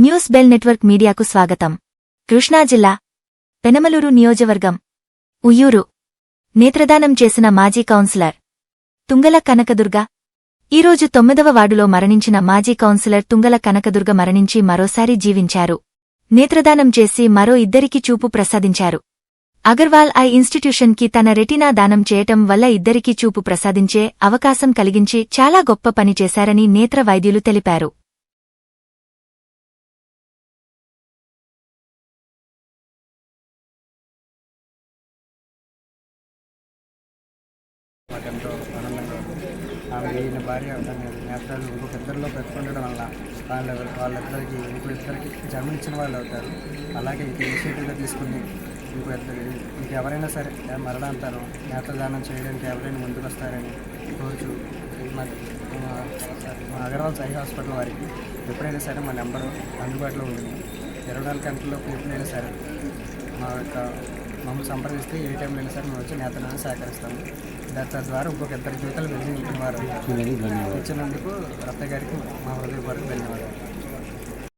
News bell network మీడియాకు స్వాగతం. కృష్ణా జిల్లా పెనమలూరు నియోజకవర్గం ఉయ్యూరు. నేత్రదానం చేసిన మాజీ కౌన్సిలర్ తుంగల కనకదుర్గ. ఈరోజు తొమ్మిదవ వార్డులో మరణించిన మాజీ కౌన్సిలర్ తుంగల కనకదుర్గ మరణించి మరోసారి జీవించారు. నేత్రదానం చేసి మరో ఇద్దరికి చూపు ప్రసాదించారు. అగర్వాల్ ఐ ఇన్స్టిట్యూషన్కి తన రెటినా దానం చేయటం వల్ల ఇద్దరికీ చూపు ప్రసాదించే అవకాశం కలిగించి చాలా గొప్ప పని చేశారని నేత్ర వైద్యులు తెలిపారు. ఎంతో ఆనందంగా ఆమె ఈయన భార్య తన నేత్రాలు ఇంకొక ఇద్దరిలో పెట్టుకుండడం వల్ల వాళ్ళ వాళ్ళిద్దరికి ఇంకో ఇద్దరికి జన్మనిచ్చిన వాళ్ళు అవుతారు. అలాగే ఇంక ఇనిషియేటివ్గా తీసుకుని ఇంకో ఇద్దరు. ఇంకెవరైనా సరే మరణాంతరం నేత్రదానం చేయడానికి ఎవరైనా ముందుకు వస్తారని రోజు మా మా అగర్వాల్ సాయి హాస్పిటల్ వారికి ఎప్పుడైనా సరే మా నెంబరు అందుబాటులో ఉంది ఇరవై నాలుగు గంటల్లో ఎప్పుడైనా సరే మా యొక్క మమ్మల్ని సంప్రదిస్తే ఏ టైంలో అయినా సరే మేము వచ్చి నేతలను సహకరిస్తాము. దాని తద్వారా ఇంకొక ఇద్దరు జీవితాలు వెలిగి వారు. ఇచ్చినందుకు రత్త గారికి మా హృదయపూర్వక ధన్యవాదాలు.